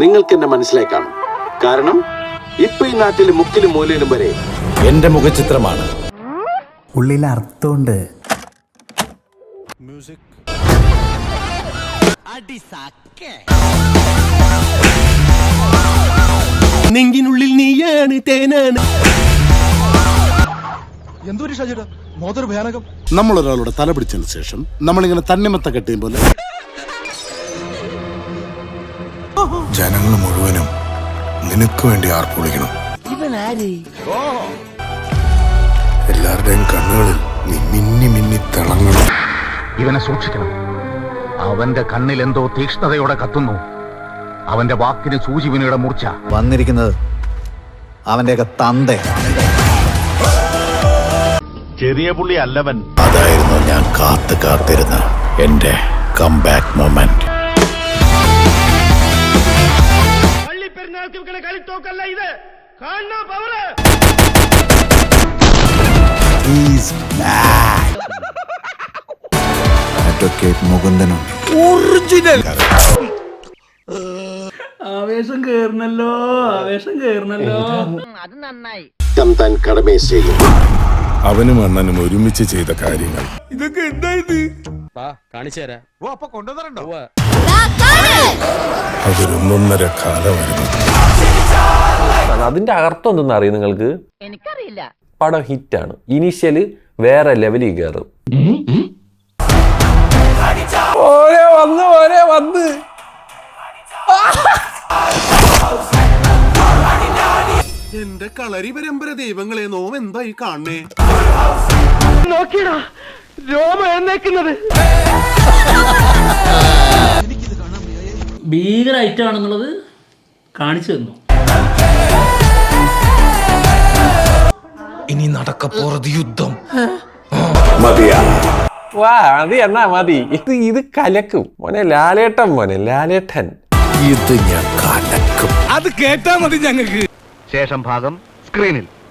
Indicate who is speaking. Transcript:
Speaker 1: നിങ്ങൾക്ക് എന്നെ മനസ്സിലായി കാണും കാരണം ഇപ്പൊ ഈ നാട്ടിൽ മുക്കിലും മൂലയിലും വരെ
Speaker 2: എന്റെ മുഖചിത്രമാണ്.
Speaker 3: ഉള്ളിൽ അർത്ഥമുണ്ട്.
Speaker 4: നെങ്കിനുള്ളിൽ നീയാണ് തേനാണ്.
Speaker 5: എന്തൊരു ഷാജിയുടെ? മോദർ ഭയാനകം.
Speaker 6: നമ്മളൊരാളുടെ തല പിടിച്ചതിന് ശേഷം നമ്മളിങ്ങനെ തണ്ണിമത്ത കെട്ടിയും പോലെ ജനങ്ങൾ മുഴുവനും നിനക്ക് വേണ്ടി ആർപ്പൊളിക്കണം എല്ലാവരുടെയും കണ്ണുകളിൽ നീ മിന്നി മിന്നി തിളങ്ങണം.
Speaker 7: ഇവനെ സൂക്ഷിക്കണം. അവന്റെ കണ്ണിൽ എന്തോ തീക്ഷ്ണതയോടെ കത്തുന്നു. അവന്റെ വാക്കിന് സൂചിവിനയുടെ മൂർച്ച.
Speaker 3: വന്നിരിക്കുന്നത് അവന്റെയൊക്കെ തന്ത
Speaker 7: ചെറിയ പുള്ളി അല്ലവൻ.
Speaker 2: അതായിരുന്നു ഞാൻ കാത്തു കാത്തിരുന്ന എന്റെ കംബാക്ക് മൊമെന്റ്
Speaker 3: അഡ്വക്കേറ്റ് മുകുന്ദനുണ്ട്
Speaker 8: ആവേശം കേറണല്ലോ ആവേശം കേറണല്ലോ
Speaker 1: നന്നായി. താൻ കടമേ ചെയ്യും.
Speaker 6: അവനും അണ്ണനും ഒരുമിച്ച് ചെയ്ത കാര്യങ്ങൾ. അതൊരൊന്നൊന്നര കാലമായിരുന്നു.
Speaker 9: അതിന്റെ അർത്ഥം എന്തെന്ന് അറിയും നിങ്ങൾക്ക്?
Speaker 10: എനിക്കറിയില്ല.
Speaker 9: പടം ആണ് ഇനീഷ്യൽ വേറെ ലെവലിൽ കയറും. ഓരേ വന്ന് ഓരേ വന്ന്.
Speaker 4: എന്റെ കളരി പരമ്പര ദൈവങ്ങളെ നോം എന്തായി കാണണേ?
Speaker 8: ഭീകര ഐറ്റം ആണെന്നുള്ളത് കാണിച്ചു തന്നു.
Speaker 5: ഇനി നടക്കപ്പോറത് യുദ്ധം.
Speaker 9: വാ അത് എന്നാ മതി. ഇത് ഇത് കലക്കും. മോനെ ലാലേട്ടൻ മോനെ ലാലേട്ടൻ.
Speaker 2: ഇത് ഞാൻ കലക്കും.
Speaker 4: അത് കേട്ടാ മതി ഞങ്ങൾക്ക്.
Speaker 7: ശേഷം ഭാഗം സ്ക്രീനിൽ.